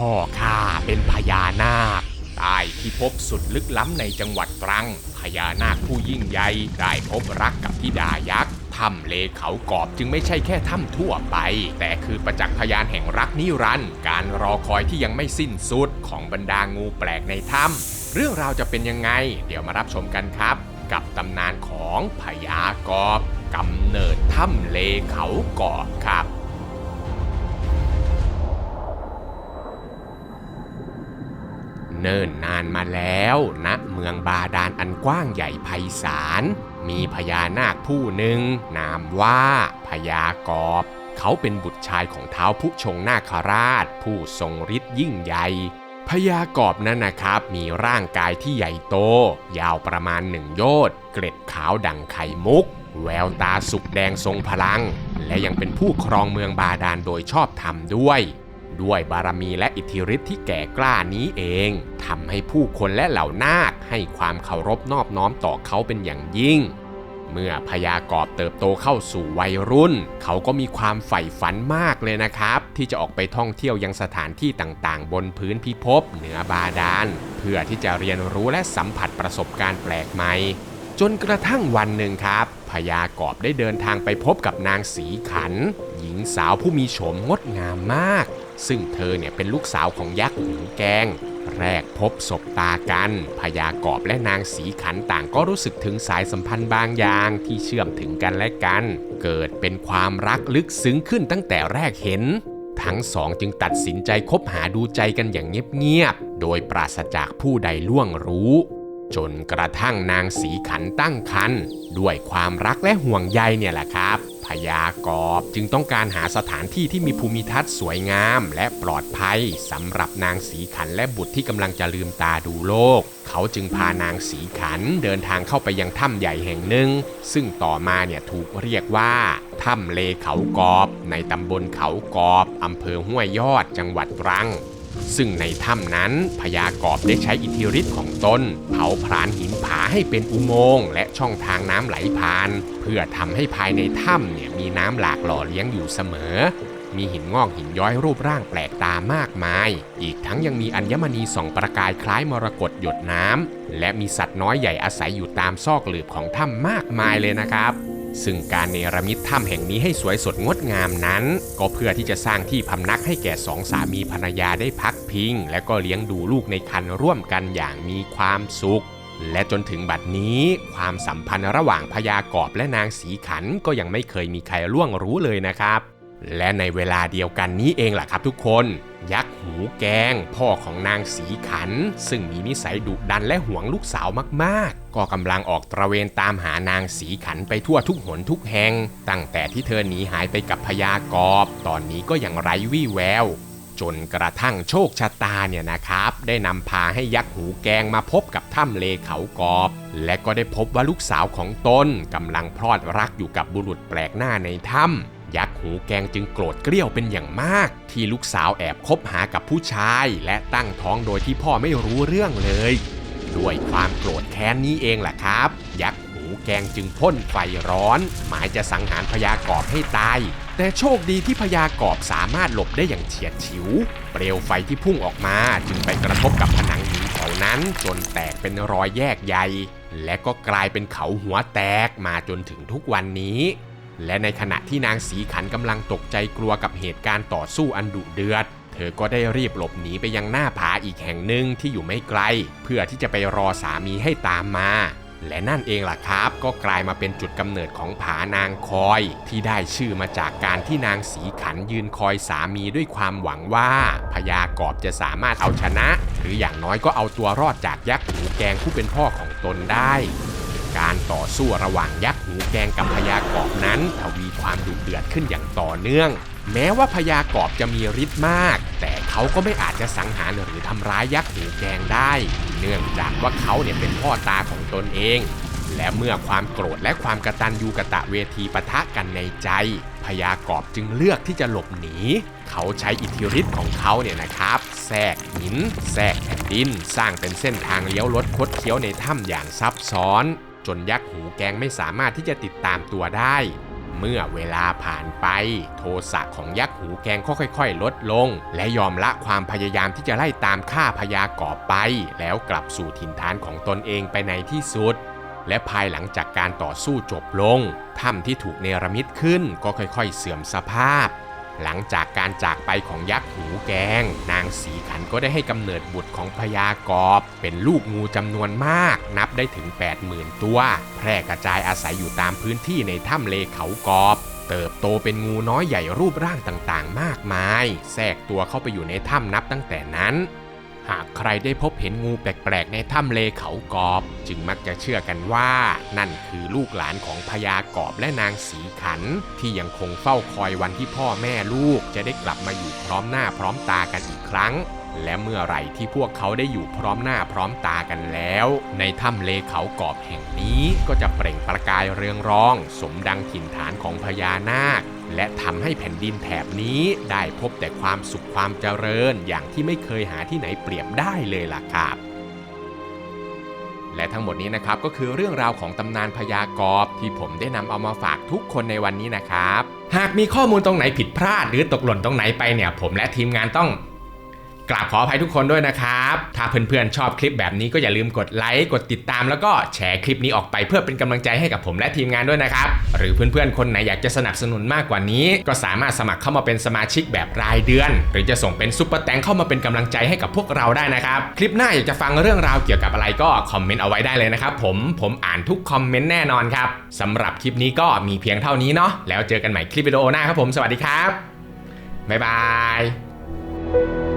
พ่อข้าเป็นพญานาคใต้ที่พบสุดลึกล้ำในจังหวัดตรังพญานาคผู้ยิ่งใหญ่ได้พบรักกับธิดายักษ์ถ้ำเลเขากอบจึงไม่ใช่แค่ถ้ำทั่วไป แต่คือประจักษ์พยานแห่งรักนิรันดร์การรอคอยที่ยังไม่สิ้นสุดของบรรดางูแปลกในถ้ำเรื่องราวจะเป็นยังไง เดี๋ยวมารับชมกันครับ กับตำนานของพญากอบกำเนิดถ้ำเลเขากอบครับ นิ่นนานมาแล้วณเมืองบาดาลอันกว้างใหญ่ไพศาล มีพญานาคผู้หนึ่ง นามว่าพญากอบเขาเป็นบุตรชายของเท้าวผู้ชงนาคราช ผู้ทรงฤทธิ์ยิ่งใหญ่พญากอบนั้นนะครับ มีร่างกายที่ใหญ่โต ยาวประมาณหนึ่งโยชน์เกล็ดขาวดังไข่มุก แววตาสุกแดงทรงพลัง และยังเป็นผู้ครองเมืองบาดาลโดยชอบธรรมด้วย ด้วยบารมีและอิทธิฤทธิ์ที่แก่กล้านี้เองทำให้ผู้คนและเหล่านาคให้ความเคารพนอบน้อมต่อเขาเป็นอย่างยิ่ง เมื่อพญากอบเติบโตเข้าสู่วัยรุ่น เขาก็มีความใฝ่ฝันมากเลยนะครับ ที่จะออกไปท่องเที่ยวยังสถานที่ต่างๆ บนพื้นพิภพเหนือบาดาลเพื่อที่จะเรียนรู้และสัมผัสประสบการณ์แปลกใหม่ จนกระทั่งวันหนึ่งครับพญากอบได้เดินทางไปพบกับนางสีขัน หญิงสาวผู้มีโฉมงดงามมาก ซึ่งเธอเนี่ยเป็นลูกสาวของยักษ์หูแกง แรกพบศบตากันพญากอบและนางสีขันต่างก็รู้สึกถึงสายสัมพันธ์บางอย่างที่เชื่อมถึงกันและกัน เกิดเป็นความรักลึกซึ้งขึ้นตั้งแต่แรกเห็น ทั้งสองจึงตัดสินใจคบหาดูใจกันอย่างเงียบๆโดยปราศจากผู้ใดล่วงรู้ จนกระทั่งนางสีขันตั้งครรภ์ด้วยความรักและห่วงใยเนี่ยแหละครับพญากอบจึงต้องการหาสถานที่ที่มีภูมิทัศน์สวยงามและปลอดภัยสำหรับนางสีขันและบุตรที่กำลังจะลืมตาดูโลก เขาจึงพานางสีขันเดินทางเข้าไปยังถ้ำใหญ่แห่งหนึ่ง ซึ่งต่อมาเนี่ยถูกเรียกว่าถ้ำเลเขากอบ ในตำบลเขากอบอำเภอห้วยยอดจังหวัดตรัง ซึ่งในถ้ำนั้นพญากอบได้ใช้อิทธิฤทธิ์ของตนเผาพรานหินผาให้เป็นอุโมงค์และช่องทางน้ำไหลผ่าน เพื่อทำให้ภายในถ้ำเนี่ยมีน้ำหลากหล่อเลี้ยงอยู่เสมอ มีหินงอกหินย้อยรูปร่างแปลกตามากมาย อีกทั้งยังมีอัญมณีส่องประกายคล้ายมรกตหยดน้ำและมีสัตว์น้อยใหญ่อาศัยอยู่ตามซอกหลืบของถ้ำมากมายเลยนะครับ ซึ่งการเนรมิตถ้ำแห่งนี้ให้สวยสดงดงามนั้น ก็เพื่อที่จะสร้างที่พำนักให้แก่สองสามีภรรยาได้พักพิง และก็เลี้ยงดูลูกในครรภ์ร่วมกันอย่างมีความสุข และจนถึงบัดนี้ ความสัมพันธ์ระหว่างพญากอบและนางสีขันก็ยังไม่เคยมีใครล่วงรู้เลยนะครับ และในเวลาเดียวกันนี้เองล่ะครับทุกคน ยักษ์หูแกง พ่อของนางสีขัน ซึ่งมีนิสัยดุดันและห่วงลูกสาวมากๆ ก็กำลังออกตระเวนตามหานางสีขันไปทั่วทุกหนทุกแห่ง ตั้งแต่ที่เธอหนีหายไปกับพญากอบ ตอนนี้ก็ยังไร้วี่แวว จนกระทั่งโชคชะตาเนี่ยนะครับ ได้นำพาให้ยักษ์หูแกงมาพบกับถ้ำเลเขากอบ และก็ได้พบว่าลูกสาวของตนกำลังพลอดรักอยู่กับบุรุษแปลกหน้าในถ้ำ ยักษ์หูแกงจึงโกรธเกรี้ยวเป็นอย่างมาก ที่ลูกสาวแอบคบหากับผู้ชาย และตั้งท้องโดยที่พ่อไม่รู้เรื่องเลย ด้วยความโกรธแค้นนี้เองแหละครับ ยักษ์หูแกงจึงพ่นไฟร้อน หมายจะสังหารพญากอบให้ตาย แต่โชคดีที่พญากอบสามารถหลบได้อย่างเฉียดฉิว เปลวไฟที่พุ่งออกมาจึงไปกระทบกับผนังหินแถวนั้นจนแตกเป็นรอยแยกใยและก็กลายเป็นเขาหัวแตกมาจนถึงทุกวันนี้ และในขณะที่นางสีขันกำลังตกใจกลัวกับเหตุการณ์ต่อสู้อันดุเดือด เธอก็ได้รีบหลบหนีไปยังหน้าผาอีกแห่งหนึ่งที่อยู่ไม่ไกล เพื่อที่จะไปรอสามีให้ตามมา และนั่นเองล่ะครับ ก็กลายมาเป็นจุดกำเนิดของผานางคอย ที่ได้ชื่อมาจากการที่นางสีขันยืนคอยสามีด้วยความหวังว่าพญากอบจะสามารถเอาชนะ หรืออย่างน้อยก็เอาตัวรอดจากยักษ์หูแกงผู้เป็นพ่อของตนได้ การต่อสู้ระหว่างยักษ์หูแกงกับพญากอบนั้นทวีความดุเดือดขึ้นอย่างต่อเนื่อง แม้ว่าพญากอบจะมีฤทธิ์มาก แต่เขาก็ไม่อาจจะสังหารหรือทำร้ายยักษ์หูแกงได้ เนื่องจากว่าเขาเนี่ยเป็นพ่อตาของตนเอง และเมื่อความโกรธและความกระตัญญูกะตะเวทีปะทะกันในใจพญากอบจึงเลือกที่จะหลบหนี เขาใช้อิทธิฤทธิ์ของเขาเนี่ยนะครับแทรกหินแทรกแผ่นดิน สร้างเป็นเส้นทางเลี้ยวรถคดเคี้ยวในถ้ำอย่างซับซ้อน นยักษ์หูแกงไม่สามารถที่จะติดตามตัวได้ เมื่อเวลาผ่านไป โทสะของยักษ์หูแกงก็ค่อยๆ ลดลง และยอมละความพยายามที่จะไล่ตามฆ่าพญากอบไป แล้วกลับสู่ถิ่นฐานของตนเองไปในที่สุดและภายหลังจากการต่อสู้จบลง ถ้ำที่ถูกเนรมิตขึ้นก็ค่อยๆ เสื่อมสภาพ หลังจากการจากไปของยักษ์หูแกง นางสีขันก็ได้ให้กำเนิดบุตรของพญากอบเป็นลูกงูจำนวนมาก นับได้ถึง 80,000 ตัว แพร่กระจายอาศัยอยู่ตามพื้นที่ในถ้ำเลเขากอบเติบโตเป็นงูน้อยใหญ่รูปร่างต่างๆ มากมาย แทรกตัวเข้าไปอยู่ในถ้ำนับตั้งแต่นั้น หากใครได้พบเห็นงูแปลกๆในถ้ำเลเขากอบ จึงมักจะเชื่อกันว่า นั่นคือลูกหลานของพญากอบและนางสีขัน ที่ยังคงเฝ้าคอยวันที่พ่อแม่ลูกจะได้กลับมาอยู่พร้อมหน้าพร้อมตากันอีกครั้ง และเมื่อไหร่ที่พวกเขาได้อยู่พร้อมหน้าพร้อมตากันแล้ว ในถ้ำเลเขากอบแห่งนี้ก็จะเปล่งประกายเรืองรอง สมดังถิ่นฐานของพญานาค และทำให้แผ่นดินแถบนี้ได้พบแต่ความสุขความเจริญอย่างที่ไม่เคยหาที่ไหนเปรียบได้เลยล่ะครับและทั้งหมดนี้นะครับก็คือเรื่องราวของตำนานพญากอบที่ผมได้นำเอามาฝากทุกคนในวันนี้นะครับ หากมีข้อมูลตรงไหนผิดพลาดหรือตกหล่นตรงไหนไปเนี่ย ผมและทีมงานต้อง กราบขออภัยทุกคนด้วยนะครับ ถ้าเพื่อนๆชอบคลิปแบบนี้ก็อย่าลืมกดไลค์กดติดตาม แล้วก็แชร์คลิปนี้ออกไปเพื่อเป็นกำลังใจให้กับผมและทีมงานด้วยนะครับ หรือเพื่อนๆคนไหนอยากจะสนับสนุนมากกว่านี้ ก็สามารถสมัครเข้ามาเป็นสมาชิกแบบรายเดือน หรือจะส่งเป็นซุปเปอร์แตงเข้ามาเป็นกำลังใจให้กับพวกเราได้นะครับคลิปหน้าอยากจะฟังเรื่องราวเกี่ยวกับอะไรก็คอมเมนต์เอาไว้ได้เลยนะครับผมผมอ่านทุกคอมเมนต์แน่นอนครับสำหรับคลิปนี้ก็มีเพียงเท่านี้เนาะแล้วเจอกันใหม่คลิปวิดีโอหน้าครับผมสวัสดีครับบ๊ายบาย